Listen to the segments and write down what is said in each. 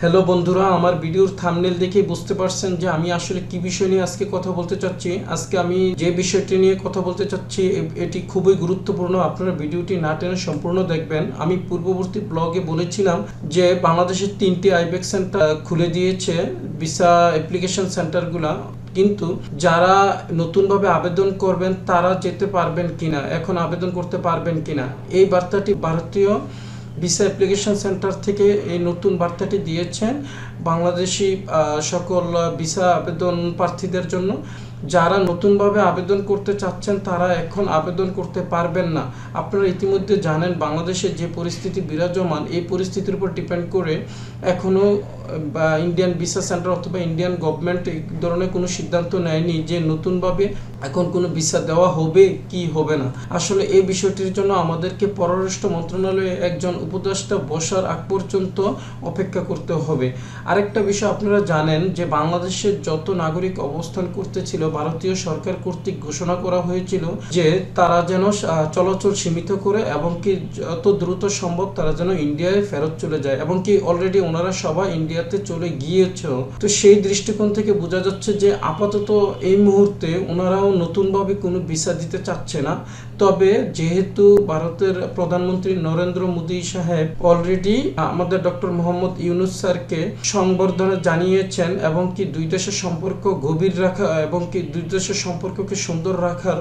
Hello বন্ধুরা, আমার ভিডিওর থামনেল দেখে বুঝতে পারছেন যে আমি আসলে কি বিষয় নিয়ে আজকে কথা বলতে চাচ্ছি। আজকে আমি যে বিষয়টি নিয়ে কথা বলতে চাচ্ছি এটি খুবই গুরুত্বপূর্ণ, আপনারা ভিডিওটি না টেনে সম্পূর্ণ দেখবেন। আমি পূর্ববর্তী ব্লগে বলেছিলাম যে বাংলাদেশের তিনটি আইবেক সেন্টার খুলে দিয়েছে ভিসা অ্যাপ্লিকেশন সেন্টারগুলা। কিন্তু যারা নতুনভাবে আবেদন করবেন, তারা যেতে পারবেন কিনা, এখন আবেদন করতে পারবেন কিনা? এই বার্তাটি ভারতীয় ভিসা অ্যাপ্লিকেশন সেন্টার থেকে এই নতুন বার্তাটি দিয়েছেন বাংলাদেশি সকল ভিসা আবেদন প্রার্থীদের জন্য। যারা নতুনভাবে আবেদন করতে চাচ্ছেন, তারা এখন আবেদন করতে পারবেন না। আপনারা ইতিমধ্যে জানেন, বাংলাদেশে যে পরিস্থিতি বিরাজমান, এই পরিস্থিতির উপর ডিপেন্ড করে এখনও বা ইন্ডিয়ান ভিসা সেন্টার অথবা ইন্ডিয়ান গভর্নমেন্ট এই ধরনের কোনো সিদ্ধান্ত নেয়নি যে নতুনভাবে এখন কোনো ভিসা দেওয়া হবে কি হবে না। আসলে এই বিষয়টির জন্য আমাদেরকে পররাষ্ট্র মন্ত্রণালয়ে একজন উপদেষ্টা বসার আগ পর্যন্ত অপেক্ষা করতে হবে। আরেকটা বিষয় আপনারা জানেন যে বাংলাদেশের যত নাগরিক অবস্থান করতেছিল, ভারতীয় সরকার কর্তৃক ঘোষণা করা হয়েছিল যে তারা যেন চলাচল সীমিত করে এবং কি যত দ্রুত সম্ভব তারা যেন ইন্ডিয়ায় ফেরত চলে যায়। এবং কি অলরেডি ওনারা সবাই ইন্ডিয়াতে চলে গিয়েছে তো সেই দৃষ্টিকোণ থেকে বোঝা যাচ্ছে যে আপাতত এই মুহূর্তে ওনারাও নতুনভাবে কোনো ভিসা দিতে চাচ্ছে না। তবে যেহেতু ভারতের প্রধানমন্ত্রী নরেন্দ্র মোদী সাহেব অলরেডি আমাদের ডক্টর মোহাম্মদ ইউনুস স্যারকে সংবর্ধনা জানিয়েছেন এবং কি দুই দেশের সম্পর্ক গভীর রাখা, এবং কি দুই দেশের সম্পর্ককে সুন্দর রাখার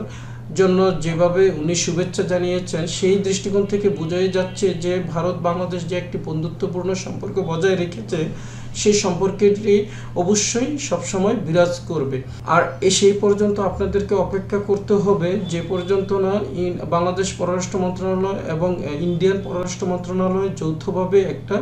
জন্য যেভাবে উনি শুভেচ্ছা জানিয়েছেন, সেই দৃষ্টিকোণ থেকে বোঝাই যাচ্ছে যে ভারত বাংলাদেশ যে একটি বন্ধুত্বপূর্ণ সম্পর্ক বজায় রেখেছে সেই সম্পর্কটি অবশ্যই সবসময় বিরাজ করবে। আর সেই পর্যন্ত আপনাদেরকে অপেক্ষা করতে হবে, যে পর্যন্ত না বাংলাদেশ পররাষ্ট্র মন্ত্রণালয় এবং ইন্ডিয়ান পররাষ্ট্র মন্ত্রণালয় যৌথভাবে একটা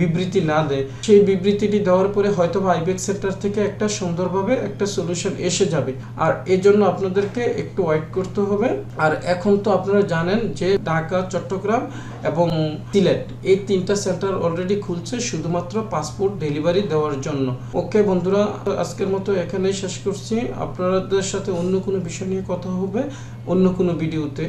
বিবৃতি না দেয়। সেই বিবৃতিটি দেওয়ার পরে হয়তো বা আইবেক সেন্টার থেকে একটা সুন্দরভাবে একটা সলিউশন এসে যাবে। আর এর জন্য আপনাদেরকে একটু ওয়েট করতে হবে। আর এখন তো আপনারা জানেন যে ঢাকা, চট্টগ্রাম এবং সিলেট এই তিনটা সেন্টার অলরেডি খুলছে শুধুমাত্র পাসপোর্ট ডেলিভারি দেওয়ার জন্য। ওকে বন্ধুরা, আজকের মতো এখানেই শেষ করছি। আপনাদের সাথে অন্য কোনো বিষয় নিয়ে কথা হবে অন্য কোনো ভিডিওতে